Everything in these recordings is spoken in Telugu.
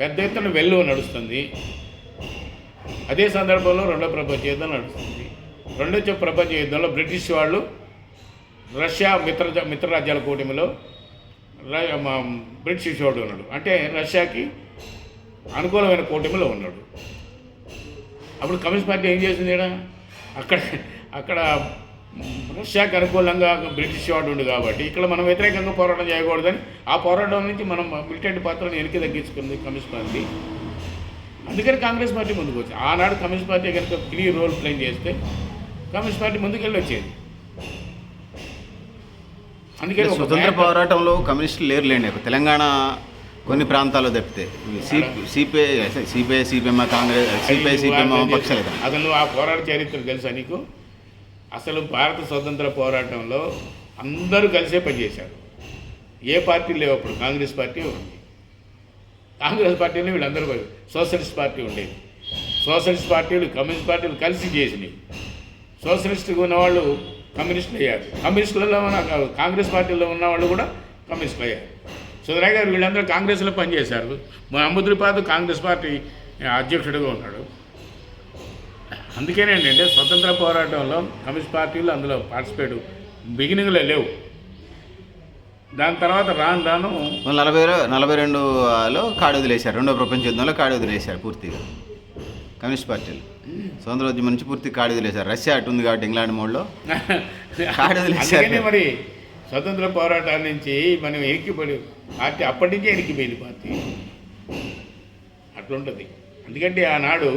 పెద్ద ఎత్తున వెల్లు నడుస్తుంది. అదే సందర్భంలో రెండో ప్రపంచ యుద్ధం నడుస్తుంది. రెండో ప్రపంచ యుద్ధంలో బ్రిటిష్ వాళ్ళు రష్యా మిత్ర మిత్రరాజ్యాల కూటమిలో మా బ్రిటిష్ వాడు ఉన్నాడు. అంటే రష్యాకి అనుకూలమైన కూటమిలో ఉన్నాడు. అప్పుడు కమ్యూనిస్ట్ పార్టీ ఏం చేసింది అక్కడ అక్కడ రష్యాకి అనుకూలంగా బ్రిటిష్ వాడు ఉంది కాబట్టి ఇక్కడ మనం వ్యతిరేకంగా పోరాటం చేయకూడదని ఆ పోరాటం నుంచి మనం మిలిటెంట్ పాత్రను వెనక్కి తగ్గించుకుంది కమ్యూనిస్ట్ పార్టీ. అందుకని కాంగ్రెస్ పార్టీ ముందుకు వచ్చింది ఆనాడు కమ్యూనిస్ట్ పార్టీ కనుక క్లియర్ రోల్ ప్లే చేస్తే కమ్యూనిస్ట్ పార్టీ ముందుకెళ్ళి వచ్చేది. అందుకని స్వతంత్ర పోరాటంలో కమ్యూనిస్టులు లేరులేండి ఒక తెలంగాణ కొన్ని ప్రాంతాల్లో తప్పితే. CPI CPI CPM Congress CPI CPM పక్షాలు నువ్వు ఆ పోరాట చరిత్ర తెలుసా నీకు? అసలు భారత స్వతంత్ర పోరాటంలో అందరూ కలిసే పనిచేశారు ఏ పార్టీ లేవు అప్పుడు? కాంగ్రెస్ పార్టీ ఉంది. కాంగ్రెస్ పార్టీలో వీళ్ళందరూ పని- సోషలిస్ట్ పార్టీ ఉండేది. సోషలిస్ట్ పార్టీలు కమ్యూనిస్ట్ పార్టీలు కలిసి చేసినాయి సోషలిస్ట్గా ఉన్నవాళ్ళు కమ్యూనిస్టులు అయ్యారు. కమ్యూనిస్టులలో కాంగ్రెస్ పార్టీలో ఉన్న వాళ్ళు కూడా కమ్యూనిస్టులు అయ్యారు. సుధరాయ్ గారు వీళ్ళందరూ కాంగ్రెస్లో పనిచేశారు. మా అమ్ముద్రిపాదు కాంగ్రెస్ పార్టీ అధ్యక్షుడిగా ఉన్నాడు. అందుకేనే ఏంటంటే స్వతంత్ర పోరాటంలో కమ్యూనిస్ట్ పార్టీలు అందులో పార్టిసిపేట్ బిగినింగ్లో లేవు. దాని తర్వాత రాను రాను నలభై నలభై రెండులో కాడి వదిలేశారు. రెండో ప్రపంచ యుద్ధంలో కాడి వదిలేశారు పూర్తిగా. కమ్యూనిస్ట్ పార్టీలు. స్వతంత్రోద్యమం నుంచి పూర్తి కాడి వదిలేశారు. రష్యా అటు ఉంది కాబట్టి ఇంగ్లాండ్ మోడ్లో. కాడు వదిలేశారు. మరి స్వతంత్ర పోరాటాల నుంచి మనం ఎనికిపడి పార్టీ అప్పటి నుంచే ఎనికిపోయింది పార్టీ. అట్లుంటుంది. ఎందుకంటే ఆనాడు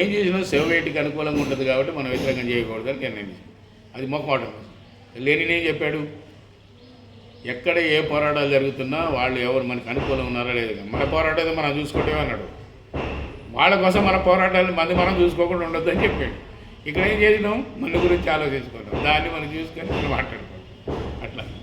ఏం చేసినా సెవెయిట్కి అనుకూలంగా ఉంటుంది కాబట్టి మనం వ్యతిరేకం చేయకూడదు నిర్ణయం తీసుకున్నాం. అది మొక్కమాటం లేనినే చెప్పాడు. ఎక్కడ ఏ పోరాటాలు జరుగుతున్నా వాళ్ళు ఎవరు మనకు అనుకూలం ఉన్నారా లేదు మన పోరాటం మనం చూసుకోవటమే అన్నాడు. వాళ్ళ కోసం మన పోరాటాలు మంది మనం చూసుకోకుండా ఉండొద్దని చెప్పాడు. ఇక్కడ ఏం చేసినాం? మన గురించి ఆలోచించుకుంటాం దాన్ని మనం చూసుకొని మనం మాట్లాడుకుంటాం